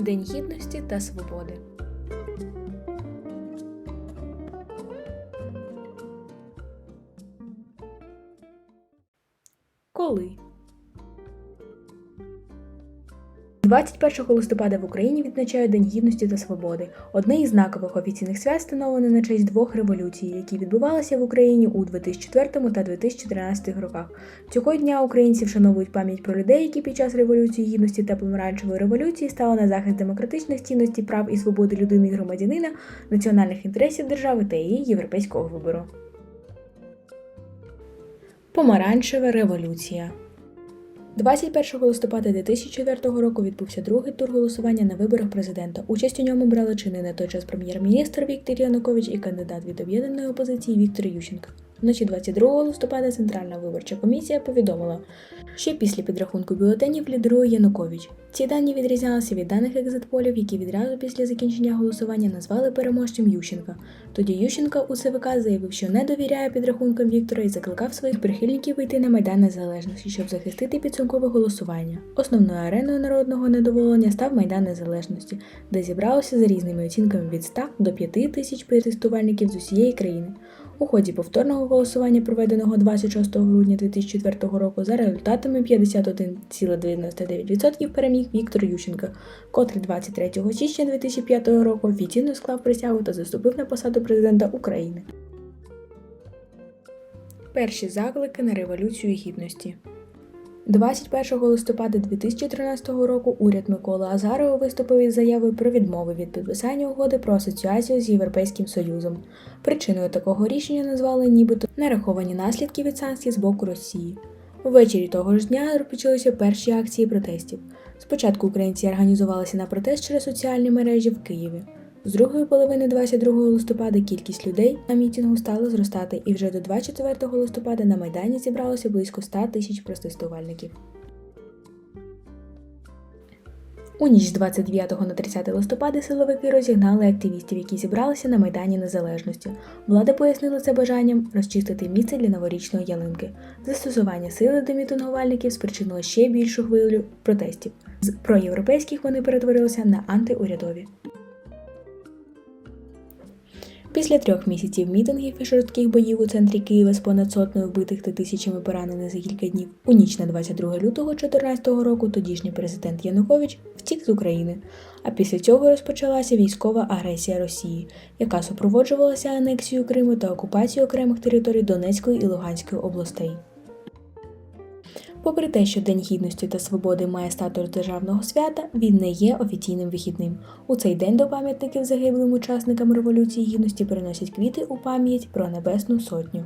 День гідності та свободи. Коли? 21 листопада в Україні відзначають День гідності та свободи, одне із знакових офіційних свят встановлене на честь двох революцій, які відбувалися в Україні у 2004 та 2013 роках. Цього дня українці вшановують пам'ять про людей, які під час революції гідності та помаранчевої революції стали на захист демократичних цінностей, прав і свободи людини і громадянина, національних інтересів держави та її європейського вибору. Помаранчева революція. 21 листопада 2004 року відбувся другий тур голосування на виборах президента. Участь у ньому брали чини на той час прем'єр-міністр Віктор Янукович і кандидат від об'єднаної опозиції Віктор Ющенко. Вночі 22 листопада Центральна виборча комісія повідомила, що після підрахунку бюлетенів лідерує Янукович. Ці дані відрізнялися від даних екзитполів, які відразу після закінчення голосування назвали переможцем Ющенка. Тоді Ющенко у ЦВК заявив, що не довіряє підрахункам Віктора і закликав своїх прихильників вийти на Майдан Незалежності, щоб захистити підсумкове голосування. Основною ареною народного недоволення став Майдан Незалежності, де зібралося за різними оцінками від 100 до 5 тисяч протестувальників з усієї країни. У ході повторного голосування, проведеного 26 грудня 2004 року, за результатами 51,99% переміг Віктор Ющенко, котрий 23 січня 2005 року офіційно склав присягу та заступив на посаду президента України. Перші заклики на революцію гідності. 21 листопада 2013 року уряд Миколи Азарова виступив із заявою про відмову від підписання угоди про асоціацію з Європейським Союзом. Причиною такого рішення назвали нібито нараховані наслідки від санкцій з боку Росії. Ввечері того ж дня розпочалися перші акції протестів. Спочатку українці організувалися на протест через соціальні мережі в Києві. З другої половини 22 листопада кількість людей на мітингу стала зростати, і вже до 24 листопада на Майдані зібралося близько 100 тисяч протестувальників. У ніч з 29 на 30 листопада силовики розігнали активістів, які зібралися на Майдані Незалежності. Влада пояснила це бажанням розчистити місце для новорічної ялинки. Застосування сили до мітингувальників спричинило ще більшу хвилю протестів. З проєвропейських вони перетворилися на антиурядові. Після трьох місяців мітингів і жорстких боїв у центрі Києва з понад сотнею вбитих та тисячами поранених за кілька днів, у ніч на 22 лютого 2014 року тодішній президент Янукович втік з України. А після цього розпочалася військова агресія Росії, яка супроводжувалася анексією Криму та окупацією окремих територій Донецької і Луганської областей. Попри те, що День гідності та свободи має статус державного свята, він не є офіційним вихідним. У цей день до пам'ятників загиблим учасникам Революції Гідності переносять квіти у пам'ять про Небесну Сотню.